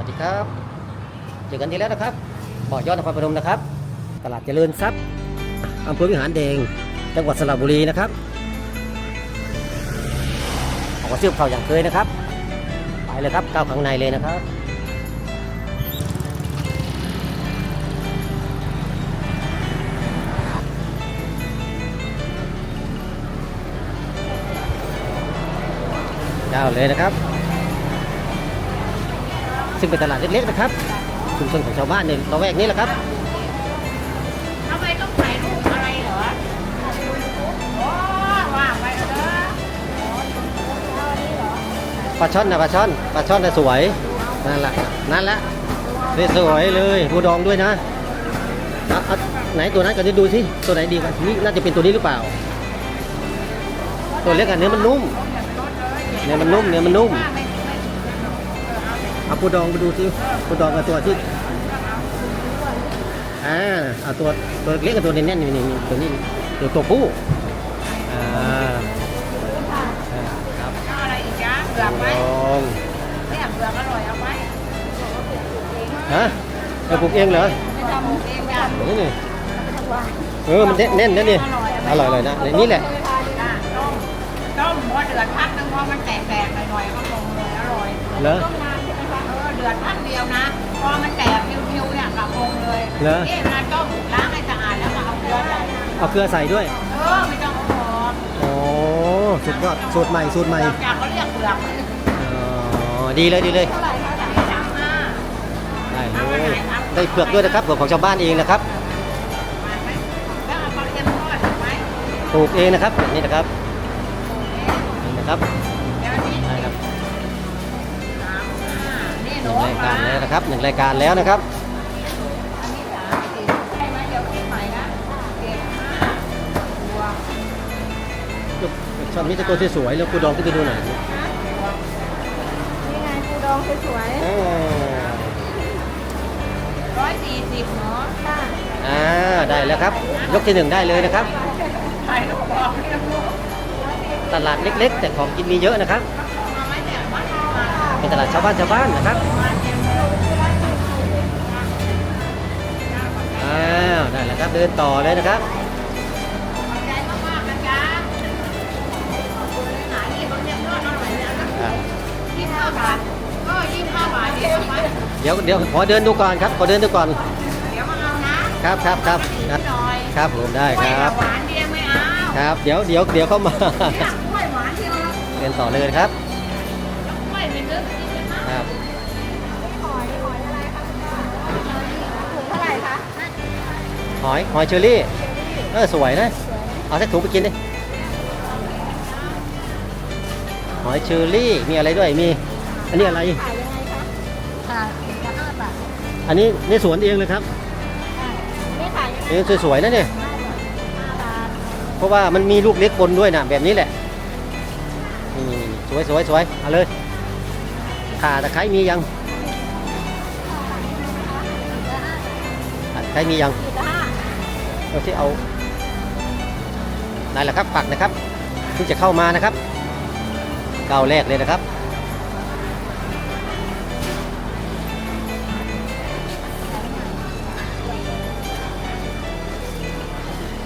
วัสดีครับ เจอกันทีแล้วนะครับบ่อยอดนครพนมนะครับ ตลาดเจริญทรัพย์อำเภอวิหารแดง จังหวัดสระบุรีนะครับออกมาซื้อข้าอย่างเคยนะครับ ไปเลยครับก้าวข้างในเลยนะครับก้าวเลยนะครับ ซึ่งเป็นตลาดเล็กๆนะครับ ชุมชนของชาวบ้านในละแวกนี้แหละครับทำไมต้องถ่ายรูปอะไรเหรอโอ้ว่างไปเถอะปลาช่อนนะปลาช่อนปลาช่อนน่ะสวยนั่นแหละนั่นแหละสวยๆเลยหมูดองด้วยนะเอาเอาไหนตัวนั้นก่อนดูสิตัวไหนดีกว่านี่น่าจะเป็นตัวนี้หรือเปล่า ตัวเล็กอะเนื้อมันนุ่มเนื้อมันนุ่มเนื้อมันนุ่ม เอาปูดองไปดูสิปูดองกับตัวที่อ่าเอาตัวตัวเล็กกับตัวแน่นๆนี่นี่นี่ตัวนี้ตัวตัวผู้อ่าอ่าครับเอาอะไรอีกจ๊ะเผือกไหมดองเนี่ยเผือกอร่อยเอาไหมฮะเราปลูกเองเหรอไม่ทำเองจ้ะโอ้ยเออมันแน่นๆนะนี่อร่อยเลยนะนี่แหละจ้ะต้มต้มพอเดือดพักนึงพอมันแตกๆหน่อยๆก็ลงเลยอร่อยเหรอ ดือดพักเดียวนะ พอมันแตกพิวๆเนี่ยกลับลงเลยเหรอ นี่มาต้มล้างให้สะอาดแล้วก็เอาเกลือใส่เอาเกลือใส่ด้วย เออไม่ต้องเอาออกโอ้สุดยอดสูตรใหม่สูตรใหม่เผือกจากเขาเรียกเผือกอ๋อ ดีเลยดีเลย เท่าไหร่คะสามห้าได้เลยได้เผือกด้วยนะครับเผือกของชาวบ้านเองนะครับ มาไหมแล้วเอาปลาเค็มทอดถูกไหม ปลูกเองนะครับแบบนี่นะครับ การแล้วนะครับหนึ่งรายการแล้วนะครับอันนี้สามสี่ใช่ไหมเดี๋ยวคิดใหม่นะเจ็ดห้าบวกชอบนี้จะตัวที่สวยแล้วกูดองขึ้นไปดูหน่อยนี่ไงปูดองสวยอ่าๆร้อยสี่สิบเนาะค่ะอ่าได้แล้วครับ ยกที่หนึ่งได้เลยนะครับถ่ายรูปบอกเรียกลูกตลาดเล็ก ๆ แต่ของกินมีเยอะนะครับมาไหมเนี่ยมามาเป็นตลาดชาวบ้านชาวบ้านนะครับ อ้าวได้แล้วครับเดินต่อเลยนะครับขอบใจมากๆนะจ๊ะขอบคุณเลยหาที่บางเทียมทอดอร่อยนะครับยี่สิบห้าบาท ก็ยี่สิบห้าบาทเดียวไหมเดี๋ยวเดี๋ยวขอเดินดูก่อนครับขอเดินดูก่อนเดี๋ยวมาเอานะครับครับครับนิครัดบหน่อยครับผมได้กล้วยครับหวานเดียวไม่เอาครับ เดี๋ยวเดี๋ยวเดี๋ยวเข้ามา เนี่ยกล้วยหวานเดียวแล้วเดินต่อเลยครับ หอยหอยเชอรี่เออสวยนะเอาสักถุงไปกินดิหอยเชอรี่มีอะไรด้วยมี อันนี้อะไรขายยังไงคะค่ะจะห้าบาทอันนี้ในสวนเองเลยครับนี่ขายยังไงนี่สวยๆนะเนี่ยห้าบาทเพราะว่ามันมีลูกเล็กปนด้วยนะแบบนี้แหละนี่สวยสวยสวยเอาเลยข่าตะไคร้มียังข่าตะไคร้มียัง มาเราที่เอาได้แล้วครับปักนะครับเพิ่งจะเข้ามานะครับก้าวแรกเลยนะครับ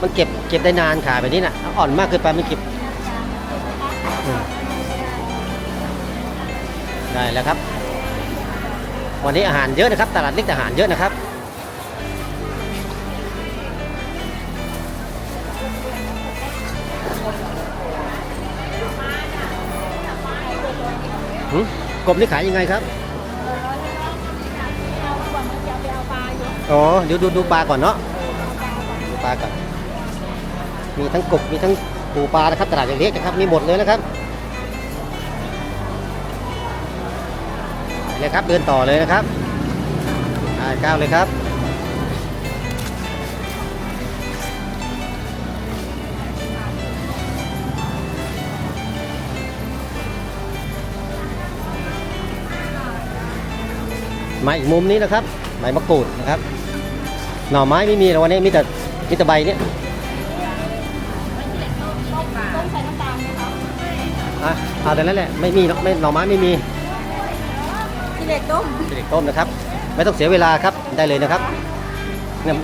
มันเก็บเก็บได้นานขาแบบนี้นะอ่อนมากเกินไปมันเก็บได้แล้วครับ วันนี้อาหารเยอะนะครับ ตลาดเล็กแต่อาหารเยอะนะครับ กบนี่ขายยังไงครับอ๋อเดี๋ยวดูดูปลาก่อนเนาะดูปลาก่อนมีทั้งกบมีทั้งปูปลานะครับตลาดเล็กๆนะครับมีหมดเลยนะครับเลยครับเดินต่อเลยนะครับก้าวเลยครับ มาอีกมุมนี้นะครับใบมะกรูดนะครับ หน่อไม้ไม่มีแล้ววันนี้มีแต่มีแต่ใบเนี่ยต้มใส่น้ำตาลไหมคะอะเอาแต่นั้นแหละไม่มีหรอกไม่หน่อไม้ไม่มีสขี้เหล็กต้มเด็กต้มนะครับ ไม่ต้องเสียเวลาครับได้เลยนะครับเนี่ย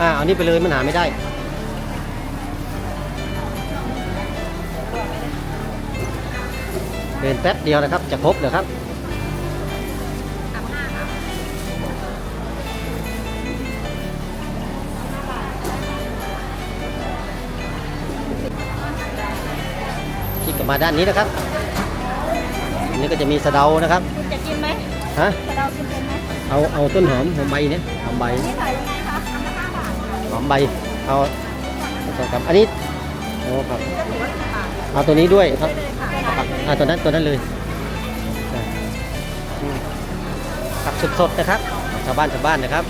อ่าเอานี่ไปเลยมันหาไม่ได้เดินแป๊บเดียวนะครับจะครบเลยครับคลิกกลับ มาด้านนี้นะครับอันนี้ก็จะมีสะเดานะครับจะกินไหมฮะกระเดากินเป็นไหมเอาเอาต้นหอมหอมใบเนี่ยหอมใบนี่ขายยังไงคะอันละห้าบาทหอมใบเอาเอาสองครับอันนี้โอ้ครับจะถือว่าสิบบาทเอาตัวนี้ด้วยครับเลยค่ะผักอ่าตัวนั้นตัวนั้นเลยอ่าอืมผักสดๆนะครับชาวบ้านชาวบ้านนะครับ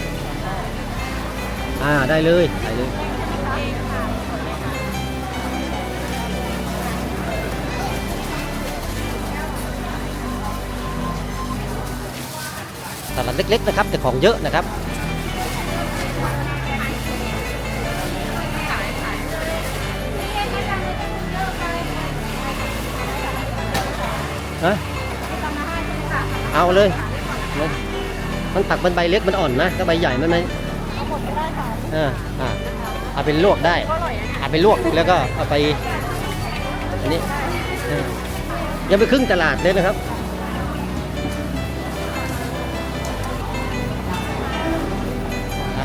อ่าได้เลยได้เลย เล็กๆนะครับแต่ของเยอะนะครับฮะเอาเลย มันมันผักมันใบเล็กมันอ่อนนะถ้าใบใหญ่มันไม่เอาหมดก็ได้ค่ะอ่าอ่าเอาไปลวกได้อร่อยนะเอาไปลวกแล้วก็เอาไปอันนี้ยังไปครึ่งตลาดเลยนะครับ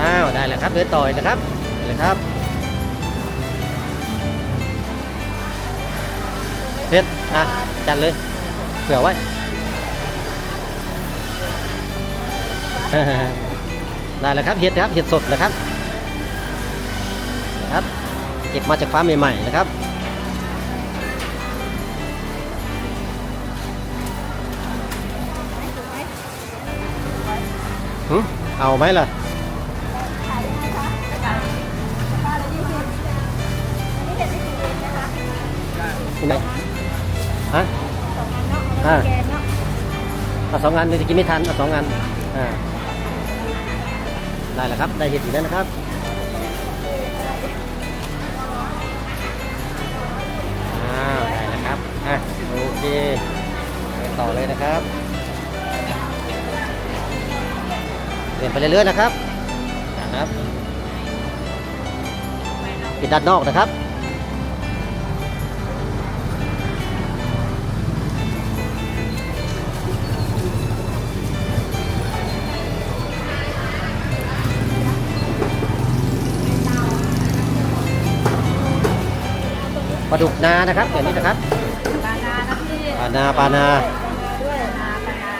อ้าวได้แล้วครับเดินต่อยนะครับเลยครับเพชรอะจัดเลยเผื่อไว้ได้แล้วครับเห็ดนะครับเห็ดสดนะครับนะครับเก็บมาจากฟาร์มใหม่ๆนะครับหึเอาไหมล่ะ ที่ไหนฮะสองอันเนาะอ่าแกงเนาะเอาสองงานเดี๋ยวจะกินไม่ทันเอาสองงานอ่าได้แล้วครับ ได้เห็ดอีกแล้วนะครับอ้าวได้แล้วครับอะโอเคไปต่อเลยนะครับเดินไปเรื่อยๆนะครับนะครับปิดด้านนอกนะครับ ปลาดุกนานะครับอย่างนี้นะครับปลานานะพี่ปลานาปลานาด้วยนาปลานา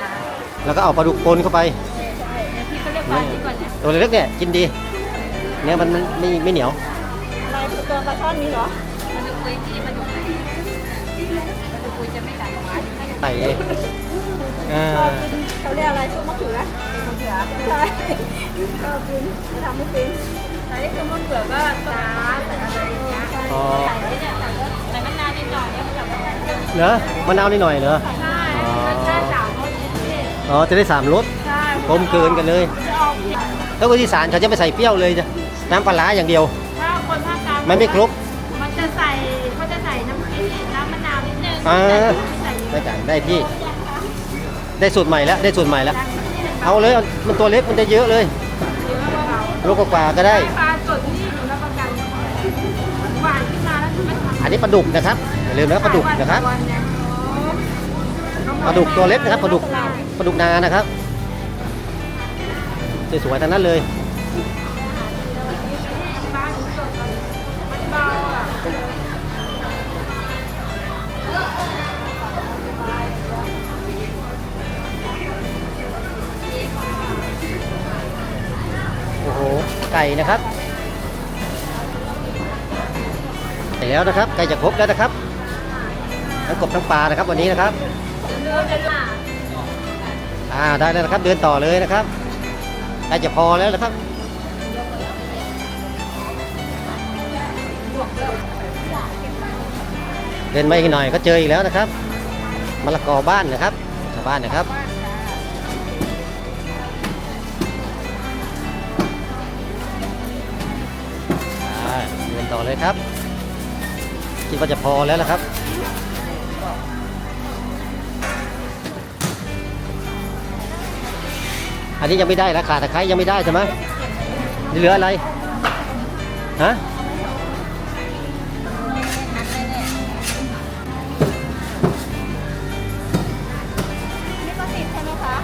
แล้วก็เอาปลาดุกปนเข้าไปใช่ใช่เนี่ยพี่เขาเรียกปลาที่ก่อนเนี่ยตัวเล็กๆเนี่ยกินดีเนื้อมันไม่ไม่เหนียวอะไรคือตัวปลาช่อนนี้เหรอมันจะคุยที่มันอยู่ไหนมันจะคุยจะไม่กัดหวานใส่เลยอ่าชอบกินเขาเรียกอะไรซุปมะเขือมะเขือใช่ชอบกินทำไม่เป็นแต่นี่คือมะเขือก็ตาแต่อะไรอย่างเงี้ยอ๋อใส่ เนี่ยใส่มะนาวนิดหน่อยเนี่ยมันจะไม่ได้เปรี้ยวเหรอมะนาวนิดหน่อยเหรอใช่รสชาติสามรสนี่อ๋อจะได้สามรสใช่กลมเกินกันเลย จะออกแล้วคนที่สารเขาจะไม่ใส่เปรี้ยวเลยจ้ะน้ำปลาร้าอย่างเดียว ถ้าคนภาคกลางมันไม่ครบ มันจะใส่เขาจะใส่น้ำพริกน้ำมะนาวนิดนึงอ่าแต่ไม่ใส่เยอะได้กันได้ที่ ได้สูตรใหม่แล้วได้สูตรใหม่แล้ว เอาเลยเอามันตัวเล็กมันได้เยอะเลยโลกว่าๆก็ได้ ปลาสดที่หนูรับประกันหวานขึ้นมาแล้วไม่ทำอันนี้ปลาดุกนะครับ อย่าลืมนะปลาดุกนะครับปลาดุกตัวเล็กนะครับปลาดุกปลาดุกนานะครับสวยๆทั้งนั้นเลยเบาอะโอ้โหไก่นะครับเสร็จแล้วนะครับไก่จะครบแล้วนะครับ ทั้งกบทั้งปลานะครับวันนี้นะครับอ่าได้แล้วนะครับเดินต่อเลยนะครับใกล้จะพอแล้วนะครับเดินมาอีกหน่อยก็เจออีกแล้วนะครับมะละกอบ้านนะครับชาวบ้านนะครับเดินต่อเลยครับคิดว่าจะพอแล้วนะครับ อันนี้ยังไม่ได้ราคาตะไคร้ยังไม่ได้ใช่ไหมนี่เหลืออะไรฮะนี่ก็ติดใช่ไหมคะ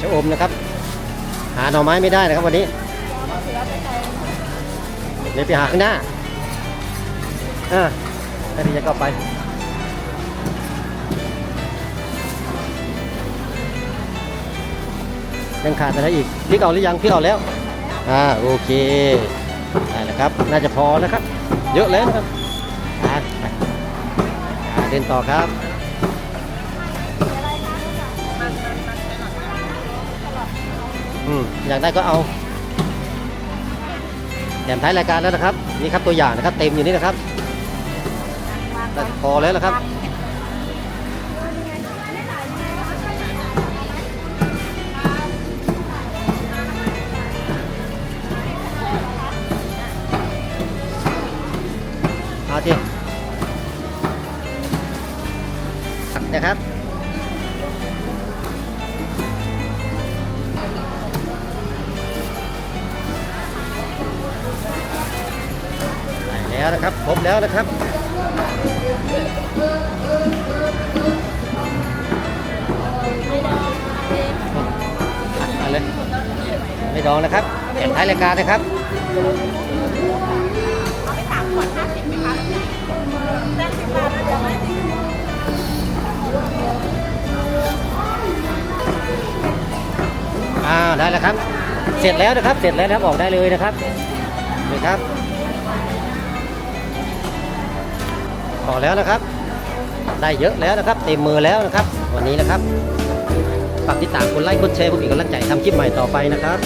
ชะอมนะครับ หาหน่อไม้ไม่ได้นะครับวันนี้มะเขือไปใส่เดี๋ยวไปหาข้างหน้าอ่าถ้าพี่จะก็ไป ยังขาดอะไรอีกพริกเอาหรือยังพริกเอาแล้วอ่าโอเคได้แล้วครับ น่าจะพอนะครับ เยอะแล้วนะครับอ่าไปเดินต่อครับอืมอยากได้ก็เอาแถมท้ายรายการแล้วนะครับ นี่ครับตัวอย่างนะครับ เต็มอยู่นี่นะครับพอแล้วนะครับ แล้วนะครับครบแล้วนะครับมาเลยไม่ดองนะครับแข่งท้ายรายการนะครับเอาไปสามขวดห้าสิบไหมคะแป้งสิบบาทนะเดี๋ยวไหมอ่าได้แล้วครับ เสร็จแล้วนะครับ เสร็จแล้วนะครับ ออกได้เลยนะครับนี่ครับ พอแล้วนะครับ ได้เยอะแล้วนะครับ เต็มมือแล้วนะครับ วันนี้นะครับฝากติดตามกดไลค์กดแชร์เพื่อเป็นกำลังใจทำคลิปใหม่ต่อไปนะครับ